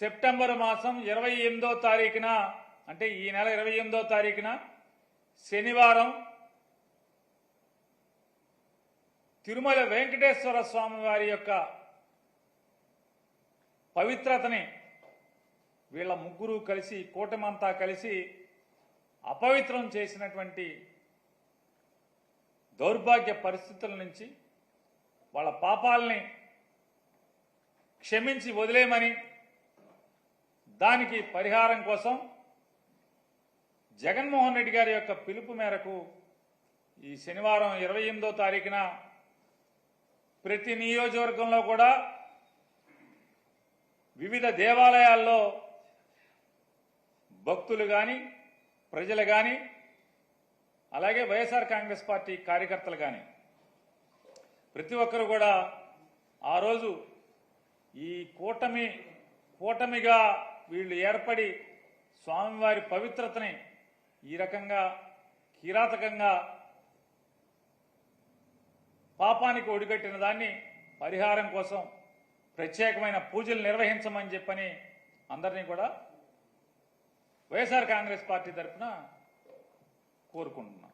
September మాసం ఇరవై ఎనిమిదో తారీఖున అంటే ఈ నెల ఇరవై ఎనిమిదో తారీఖున శనివారం తిరుమల వెంకటేశ్వర స్వామి వారి యొక్క పవిత్రతని వీళ్ళ ముగ్గురు కలిసి కూటమంతా కలిసి అపవిత్రం చేసినటువంటి దౌర్భాగ్య పరిస్థితుల నుంచి వాళ్ళ పాపాలని క్షమించి వదిలేయమని దానికి పరిహారం కోసం జగన్మోహన్ రెడ్డి గారి యొక్క పిలుపు మేరకు ఈ శనివారం ఇరవై ఎనిమిదో తారీఖున ప్రతి నియోజకవర్గంలో కూడా వివిధ దేవాలయాల్లో భక్తులు కానీ ప్రజలు కానీ అలాగే వైఎస్ఆర్ కాంగ్రెస్ పార్టీ కార్యకర్తలు కానీ ప్రతి ఒక్కరు కూడా ఆ రోజు ఈ కూటమి కూటమిగా వీళ్ళు ఏర్పడి స్వామివారి పవిత్రతని ఈ రకంగా కిరాతకంగా పాపానికి ఒడిగట్టిన దాన్ని పరిహారం కోసం ప్రత్యేకమైన పూజలు నిర్వహించమని చెప్పని అందరినీ కూడా వైఎస్ఆర్ కాంగ్రెస్ పార్టీ తరఫున కోరుకుంటున్నాం.